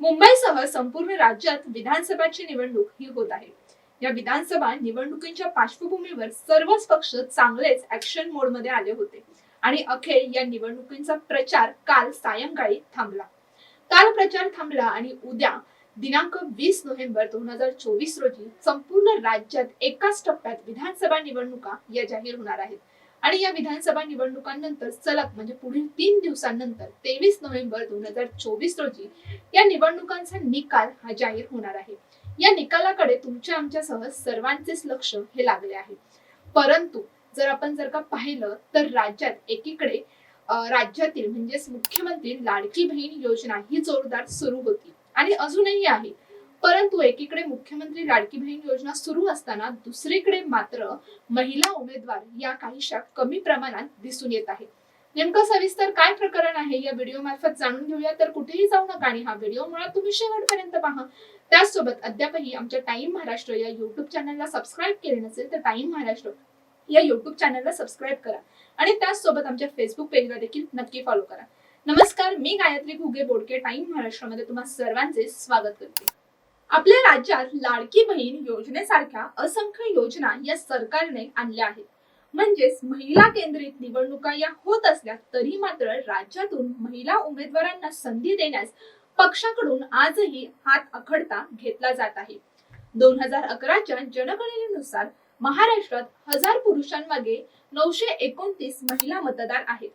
मुंबईसह संपूर्ण राज्यात विधानसभाची निवडणूक ही होत आहे. या विधानसभा निवडणुकीच्या पार्श्वभूमीवर सर्वच पक्ष चांगलेच ऍक्शन मोडमध्ये आले होते. आणि अखेर या निवडणुकींचा प्रचार काल सायंकाळी थांबला. काल प्रचार थांबला आणि उद्या दिनांक वीस नोव्हेंबर दोन हजार चोवीस रोजी संपूर्ण राज्यात एकाच टप्प्यात विधानसभा निवडणुका या जाहीर होणार आहेत. आणि या विधानसभा निवडणुकांनंतर सलग म्हणजे पुढील तीन दिवसांनंतर तेवीस नोव्हेंबर दोन हजार चोवीस रोजी या निवडणुकांचा निकाल हा जाहीर होणार आहे. या निकालाकडे तुमच्या आमच्यासह सर्वांचेच लक्ष हे लागले आहे. परंतु जर आपण जर का पाहिलं तर राज्यात एकीकडे राज्यातील म्हणजेच मुख्यमंत्री लाडकी बहीण योजना ही जोरदार सुरू होती. आणि अजूनही आहे. परंतु एकीकडे मुख्यमंत्री लाडकी बहीण योजना सुरू असताना दुसरीकडे मात्र महिला उमेदवार या काहीशा कमी प्रमाणात दिसून येत आहे नेमकं सविस्तर काय प्रकरण आहे या व्हिडिओ मार्फत जाणून घेऊया. तर कुठेही जाऊ नका आणि हा व्हिडिओ मुळात तुम्ही शेवटपर्यंत पहा. त्याचसोबत अद्यापही आमच्या टाइम महाराष्ट्र या युट्यूब चॅनलला सबस्क्राईब केले नसेल तर टाइम महाराष्ट्र या युट्यूब चॅनलला सबस्क्राईब करा. आणि त्याचसोबत आमच्या फेसबुक पेजला देखील नक्की फॉलो करा. नमस्कार मी गायत्री घुगे बोडके. टाइम महाराष्ट्रामध्ये तुम्हा सर्वांचे स्वागत करते. आपल्या राज्यात लाडकी बहीण योजनेसारख्या असंख्य योजना या सरकारने आणल्या आहेत. म्हणजेच महिला केंद्रित निवडणुका या होत असल्या तरी मात्र राज्यातून महिला उमेदवारांना संधी देण्यास पक्षाकडून आजही हात अखडता घेतला जात आहे. दोन हजार अकराच्या जनगणनेनुसार महाराष्ट्रात हजार पुरुषांमागे नऊशे एकोणतीस महिला मतदार आहेत.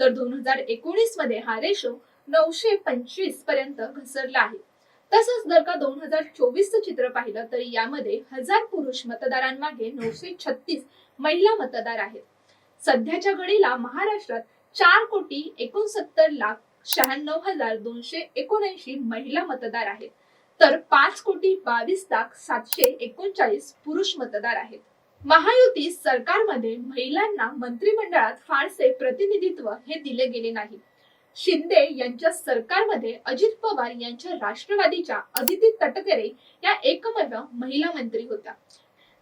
तर दोन हजार एकोणीसमध्ये हा रेशो नऊशे पंचवीसपर्यंत घसरला आहे. तसंच जर का दोन हजार चोवीसचं चित्र पाहिलं तर यामध्ये हजार पुरुष मतदारांमागे नऊशे छत्तीस महिला मतदार आहेत. सध्याच्या घडीला महाराष्ट्रात चार कोटी एकोणसत्तर लाख शहाण्णव हजार दोनशे एकोणऐंशी महिला मतदार आहेत. तर पाच कोटी बावीस लाख सातशे एकोणचाळीस पुरुष मतदार आहेत. महायुती सरकारमध्ये महिलांना मंत्रिमंडळात फारसे प्रतिनिधित्व हे दिले गेले नाही. शिंदे यांच्या सरकारमध्ये अजित पवार यांच्या राष्ट्रवादीच्या अदिती तटकरे या एकमेव महिला मंत्री होत्या.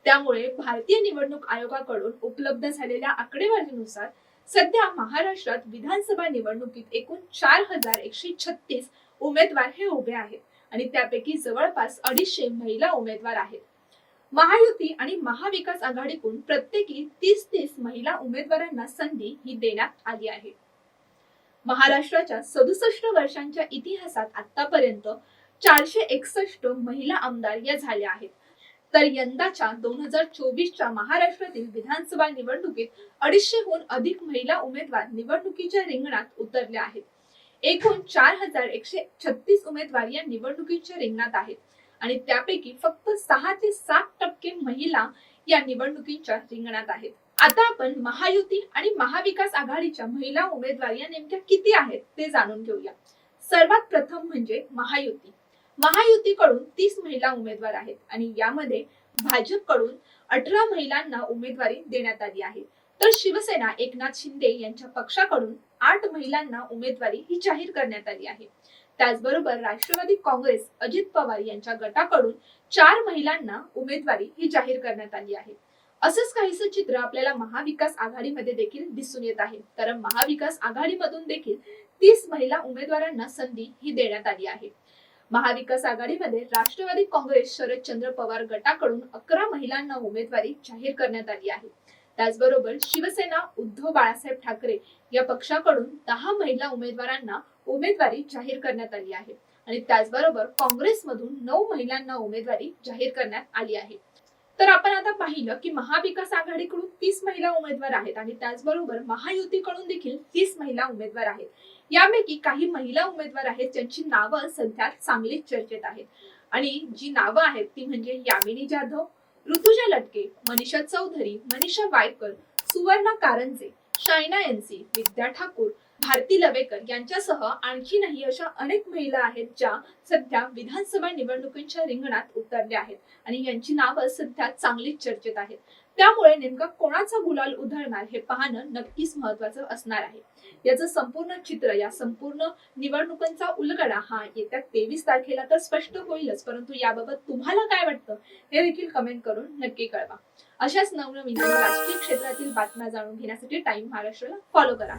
त्यामुळे भारतीय निवडणूक आयोगाकडून उपलब्ध झालेल्या आकडेवारीनुसार सध्या महाराष्ट्रात विधानसभा निवडणुकीत एकूण चार हजार एकशे छत्तीस उमेदवार हे उभे आहेत आणि त्यापैकी जवळपास अडीचशे महिला उमेदवार आहेत. महायुती आणि महाविकास आघाडीकडून प्रत्येकी तीस तीस महिला उमेदवारांना संधी ही देण्यात आली आहे. महाराष्ट्राच्या सदुसष्ट वर्षांच्या इतिहासात आतापर्यंत चारशे एकसष्ट महिला आमदार या झाल्या आहेत. तर यंदाच्या दोन हजार चोवीसच्या महाराष्ट्रातील विधानसभा निवडणुकीत अडीचशेहून अधिक महिला उमेदवार निवडणुकीच्या रिंगणात उतरल्या आहेत. एकूण चार हजार एकशे छत्तीस उमेदवार या निवडणुकीच्या रिंगणात आहेत. आणि त्यापैकी फक्त सहा ते सात टक्के महिला या निवडणुकीच्या रिंगणात आहेत. आता आपण महायुती आणि महाविकास आघाडीच्या महिला उमेदवार या नेमक्या किती आहेत ते जाणून घेऊया. सर्वात प्रथम म्हणजे महायुती. महायुतीकडून तीस महिला उमेदवार आहेत आणि यामध्ये भाजपकडून अठरा महिलांना उमेदवारी देण्यात आली आहे. तर शिवसेना एकनाथ शिंदे यांच्या पक्षाकडून आठ महिलांना उमेदवारी ही जाहीर करण्यात आली आहे. त्याचबरोबर राष्ट्रवादी काँग्रेस अजित पवार यांच्या गटाकडून चार महिलांना उमेदवारी ही जाहीर करण्यात आली आहे. असंच काहीसं चित्र आपल्याला महाविकास आघाडीमध्ये देखील दिसून येत आहे. कारण महाविकास आघाडीमधून देखील तीस महिला उमेदवारांना संधी ही देण्यात आली आहे. महाविकास आघाडीमध्ये राष्ट्रवादी काँग्रेस शरदचंद्र पवार गटाकडून अकरा महिलांना उमेदवारी जाहीर करण्यात आली आहे. त्याचबरोबर शिवसेना उद्धव बाळासाहेब ठाकरे या पक्षाकडून दहा महिला उमेदवारांना उमेदवारी जाहीर करण्यात आली आहे. आणि त्याचबरोबर काँग्रेसमधून नऊ महिलांना उमेदवारी जाहीर करण्यात आली आहे. तर आपण आता पाहिलं की महाविकास आघाडीकडून तीस महिला उमेदवार आहेत आणि त्याचबरोबर महायुतीकडून देखील तीस महिला उमेदवार आहेत. यापैकी काही महिला उमेदवार आहेत ज्यांची नावं सध्या चांगलीच चर्चेत आहेत. आणि जी नावं आहेत ती म्हणजे यामिनी जाधव ऋतुजा लटके मनीषा चौधरी मनीषा वायकर सुवर्णा कारंजे शायना एनसी विद्या ठाकूर भारती लवेकर यांच्यासह आणखीनही अशा अनेक महिला आहेत ज्या सध्या विधानसभा निवडणुकींच्या रिंगणात उतरल्या आहेत. आणि यांची नावं सध्या चांगलीच चर्चेत आहेत. त्यामुळे नेमका कोणाचा गुलाल उधळणार हे पाहणं नक्कीच महत्वाचं असणार आहे. याचं संपूर्ण चित्र या संपूर्ण निवडणुकांचा उलगडा हा येत्या तेवीस तारखेला तर स्पष्ट होईलच. परंतु याबाबत तुम्हाला काय वाटतं हे देखील कमेंट करून नक्की कळवा. अशाच नवनवीन राजकीय क्षेत्रातील बातम्या जाणून घेण्यासाठी टाइम महाराष्ट्राला फॉलो करा.